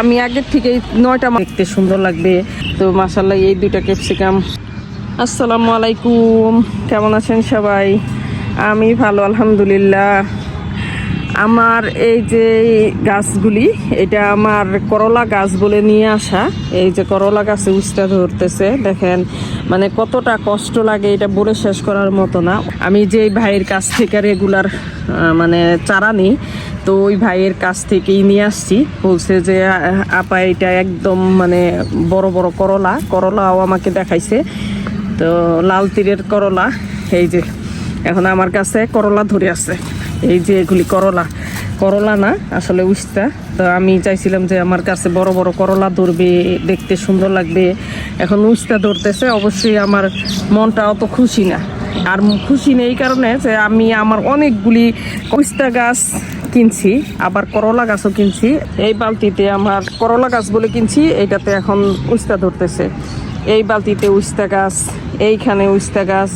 আমি আগের থেকে নয়টা দেখতে সুন্দর লাগবে। তো মাসাল্লাহ এই দুইটা ক্যাপসিকাম। আসসালামু আলাইকুম। কেমন আছেন সবাই? আমি ভালো, আলহামদুলিল্লাহ। আমার এই যে গাছগুলি, এটা আমার করলা গাছ বলে নিয়ে আসা। এই যে করলা গাছে উস্তা ধরতেছে, দেখেন মানে কতটা কষ্ট লাগে এটা বলে শেষ করার মতো না। আমি যে ভাইয়ের কাছ থেকে রেগুলার মানে চারা নিই, তো ওই ভাইয়ের কাছ থেকেই নিয়ে আসছি। বলছে যে আপা, এটা একদম মানে বড় বড় করলা, করলাও আমাকে দেখাইছে। তো লাল তীরের করলা, এই যে, এখন আমার কাছে করলা ধরে আছে। এই যে এগুলি করলা করলা না, আসলে উস্তা। তো আমি চাইছিলাম যে আমার কাছে বড় বড় করলা ধরবে, দেখতে সুন্দর লাগবে। এখন উস্তা ধরতেছে, অবশ্যই আমার মনটা অত খুশি না। আর খুশি নেই কারণে যে আমি আমার অনেকগুলি উস্তা গাছ কিনছি, আবার করলা গাছও কিনছি। এই বালতিতে আমার করলা গাছ বলে কিনছি এইটাতে এখন উস্তা ধরতেছে। এই বালতিতে উস্তা গাছ, এইখানে উস্তা গাছ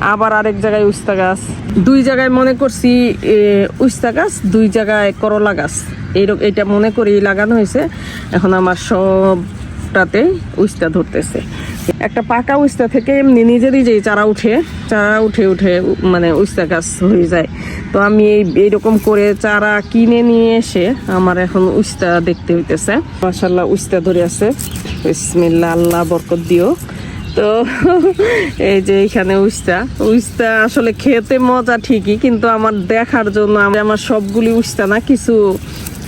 আবার আরেক জায়গায় উস্তা গাছ। দুই জায়গায় মনে করছি উস্তা গাছ, দুই জায়গায় করলা গাছ। এইরকম এটা মনে করি লাগানো হয়েছে। এখন আমার সবটাতে উস্তা ধরতেছে। একটা পাকা উস্তা থেকে এমনি নিজে নিজেই চারা উঠে চারা উঠে উঠে মানে উস্তা গাছ হয়ে যায়। তো আমি এই, এইরকম করে চারা কিনে নিয়ে এসে আমার এখন উস্তা দেখতে হইতেছে। মাসাল্লাহ উস্তা ধরে আছে। বিসমিল্লাহ, আল্লাহ বরকত দিও। তো এই যে এখানে উস্তা। উস্তা আসলে খেতে মজা ঠিকই, কিন্তু আমার দেখার জন্য আমি- আমার সবগুলি উস্তা না, কিছু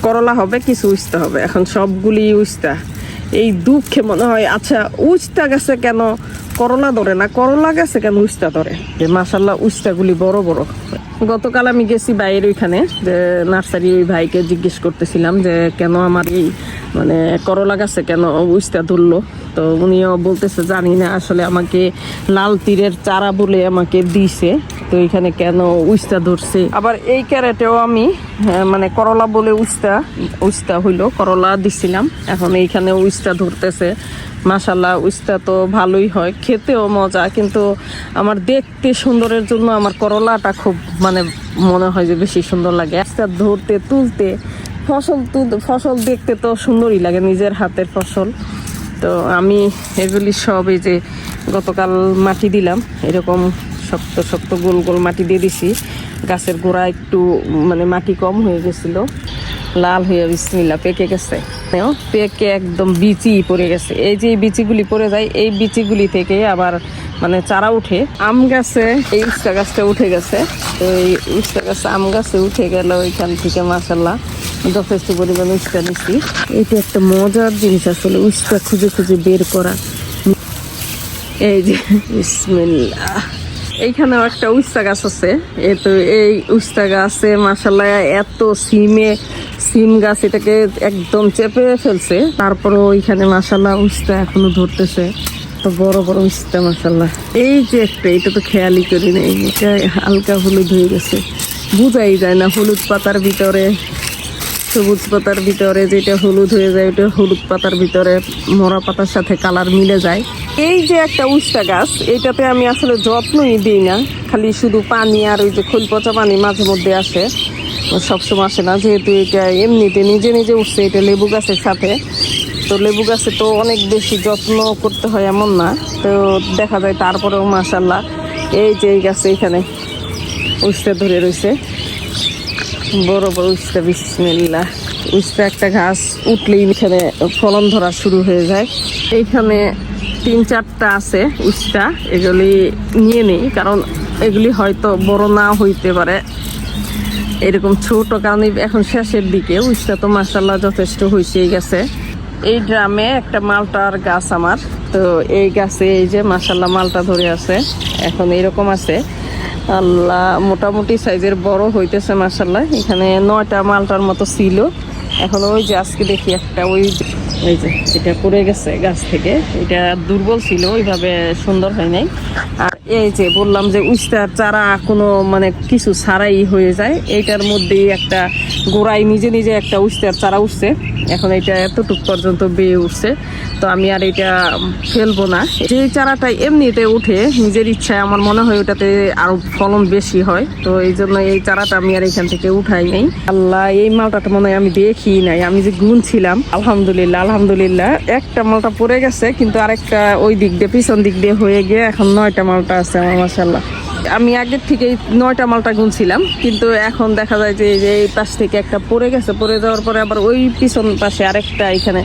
করলা হবে, কিছু উস্তা হবে। এখন সবগুলি উস্তা। এই দুঃখে মনে হয় আচ্ছা উস্তা গেছে কেন? করলা ধরে না? করলা গেছে কেন উস্তা ধরে? যে মাসাল্লাহ উস্তাগুলি বড় বড়। গতকাল আমি গেছি বাইরের ওইখানে, যে নার্সারি ওই ভাইকে জিজ্ঞেস করতেছিলাম যে, কেন আমার এই মানে করলা গাছে কেন? উস্তা ধরলো। তো উনিও বলতেছে, জানি না, আসলে আমাকে লাল তীরের চারা বলে আমাকে দিছে। তো এখানে কেন উস্তা ধরছে? আবার এই ক্যারেটেও আমি মানে করলা বলে উস্তা উস্তা হইল, করলা দিছিলাম। এখন এইখানে উস্তা ধরতেছে। মাসাল্লাহ উস্তা তো ভালোই হয়, খেতেও মজা, কিন্তু আমার দেখতে সুন্দরের জন্য আমার করলাটা খুব মানে মনে হয় যে বেশি সুন্দর লাগে। উস্তা ধরতে, তুলতে, ফসল তুল, ফসল দেখতে তো সুন্দরই লাগে, নিজের হাতের ফসল। তো আমি এগুলি সব এই যে গতকাল মাটি দিলাম। এরকম শক্ত শক্ত গোল গোল মাটি দিয়ে দিছি। গাছের গোড়া একটু মানে মাটি কম হয়ে গেছিল। লাল হয়ে বিসমিল্লা পেকে গেছে। নেও, পেকে একদম বিচি পড়ে গেছে। এই যে বিচিগুলি পড়ে যায় এই বিচিগুলি থেকে আবার মানে চারা উঠে, আম গাছে, এই উস্তা গাছটা উঠে গেছে। তো এই উস্তা গাছে, আম গাছে উঠে গেল ওইখান থেকে মাসাল্লাহ যথেষ্ট পরিমাণে উস্তা নিচ্ছি এটা একটা মজার জিনিস আসলে উস্তা খুঁজে খুঁজে বের করা। এই যে, বিসমিল্লাহ। এইখানেও একটা উস্তা গাছ আছে। এ তো এই উস্তা গাছে মাসাল্লাহ এত সিমে, সিম গাছ এটাকে একদম চেপে ফেলছে। তারপরে ওইখানে মাসাল্লাহ উস্তা এখনও ধরতেছে। বড় বড় উস্তা মাসাল্লাহ এই যে একটা, এটা তো খেয়ালই করি নাই। এটা হালকা হলুদ হয়ে গেছে। বোঝাই যায় না, হলুদ পাতার ভিতরে, সবুজ পাতার ভিতরে যেটা হলুদ হয়ে যায়, ওটা হলুদ পাতার ভিতরে মরা পাতার সাথে কালার মিলে যায়। এই যে একটা উস্তা গাছ, এটাতে আমি আসলে যত্নই দিই না। খালি শুধু পানি আর ওই যে খোল পচা পানি মাঝে মধ্যে আসে। সবসময় আসে না, যেহেতু এটা এমনিতে নিজে নিজে উঠছে, এটা লেবু গাছের সাথে। তো লেবু গাছে তো অনেক বেশি যত্ন করতে হয় এমন না। তো দেখা যায় তারপরেও মাসাল্লাহ এই যে এই গাছে এখানে উস্তা ধরে রয়েছে। বড় বড় উস্তা বিসমিল্লা উস্তা একটা ঘাস উঠলেই এখানে ফলন ধরা শুরু হয়ে যায়। এইখানে তিন চারটা আছে উস্তা, এগুলি নিয়ে নেই, কারণ এগুলি হয়তো বড় না হইতে পারে। এরকম ছোট কারণ এখন শেষের দিকে উস্তা তো মাসাল্লাহ যথেষ্ট হয়েছেই গেছে। এই ড্রামে একটা মালটার গাছ আমার। তো এই গাছে এই যে মাসাল্লাহ মালটা ধরে আছে, এখন এরকম আছে। আল্লাহ, মোটামুটি সাইজের বড় হইতেছে মাসাল্লাহ এখানে নয়টা মালটার মতো ছিল। এখন ওই যে আজকে দেখি একটা, ওই এই যে, এটা পড়ে গেছে গাছ থেকে। এটা দুর্বল ছিল, ওইভাবে সুন্দর হয় নাই। আর এই যে, বললাম যে উস্তার চারা কোনো মানে কিছু ছাড়াই হয়ে যায়। এইটার মধ্যেই একটা গোড়ায় নিজে নিজে একটা উস্তার চারা উঠছে। এখন এটা এতটুক পর্যন্ত বেয়ে উঠছে। তো আমি আর এটা ফেলব না। যে চারাটা এমনিতে উঠে, নিজের ইচ্ছায়, আমার মনে হয় ওটাতে আরও ফলন বেশি হয়। তো এই জন্য এই চারাটা আমি আর এখান থেকে উঠাই নাই। আল্লাহ, এই মালটাটা মনে হয় আমি দেখি নাই। আমি যে গুনছিলাম, আলহামদুলিল্লাহ আলহামদুলিল্লাহ, একটা মালটা পড়ে গেছে, কিন্তু আরেকটা ওই দিক দিয়ে, পিছন দিক দিয়ে হয়ে গিয়ে এখন নয়টা মালটা আছে আমার মাসাল্লাহ আমি আগের থেকে নয়টা মালটা গুনছিলাম, কিন্তু এখন দেখা যায় যে এই যে এই পাশ থেকে একটা পড়ে গেছে, পড়ে যাওয়ার পরে আবার ওই পিছন পাশে আরেকটা এখানে,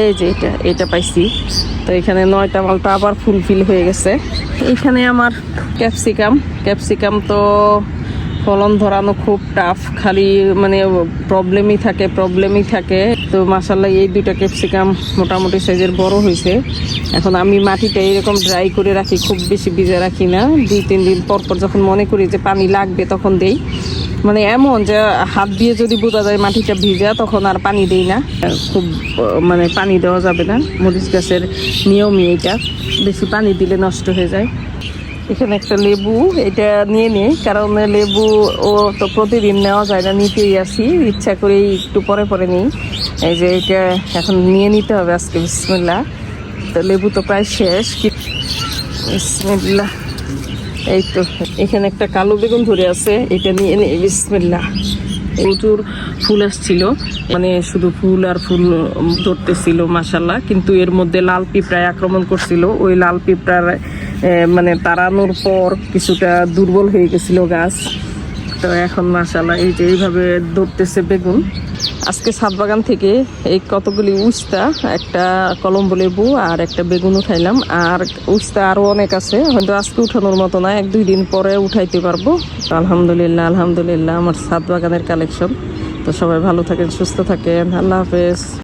এই যে এটা এটা পাইছি। তো এখানে নয়টা মালটা আবার ফুলফিল হয়ে গেছে। এখানে আমার ক্যাপসিকাম ক্যাপসিকাম তো ফলন ধরানো খুব টাফ খালি মানে প্রবলেমই থাকে প্রবলেমই থাকে। তো মাসাল্লাহ এই দুইটা ক্যাপসিকাম মোটামুটি সাইজের বড় হয়েছে এখন আমি মাটিটা এরকম ড্রাই করে রাখি, খুব বেশি ভিজে রাখি না। দুই, তিন দিন পর পর যখন মনে করি যে পানি লাগবে তখন দেই। মানে এমন যে হাত দিয়ে যদি বোঝা যায় মাটিটা ভিজা, তখন আর পানি দেই না। খুব মানে পানি দেওয়া যাবে না। মরিচ গাছের নিয়মই এটা বেশি পানি দিলে নষ্ট হয়ে যায়। এখানে একটা লেবু, এটা নিয়ে নিই কারণ লেবু ও তো প্রতিদিন নেওয়া যায় না, নিতেই আসি, ইচ্ছা করেই একটু পরে পরে নিই। এই যে এটা এখন নিয়ে নিতে হবে আজকে বিসমিল্লা তো লেবু তো প্রায় শেষ বিসমিল্লা এই তো, এখানে একটা কালো বেগুন ধরে আছে, এটা নিয়ে নিই বিসমিল্লা প্রচুর ফুল আসছিল মানে শুধু ফুল আর ফুল ধরতেছিল মাসাল্লাহ কিন্তু এর মধ্যে লাল পিঁপড়ায় আক্রমণ করছিল, ওই লাল পিঁপড়ার মানে তাড়ানোর পর কিছুটা দুর্বল হয়ে গেছিল গাছ। তো এখন মাসাল্লাহ এই যে এইভাবে ধরতেছে বেগুন। আজকে ছাদ বাগান থেকে এই কতগুলি উস্তা, একটা কলম্বো লেবু আর একটা বেগুন উঠাইলাম আর উস্তা আরও অনেক আছে, হয়তো আজকে উঠানোর মতো না, এক দুই দিন পরে উঠাইতে পারব। তো আলহামদুলিল্লাহ আলহামদুলিল্লাহ, আমার ছাদ বাগানের কালেকশন। তো সবাই ভালো থাকেন, সুস্থ থাকেন, আল্লাহ হাফেজ।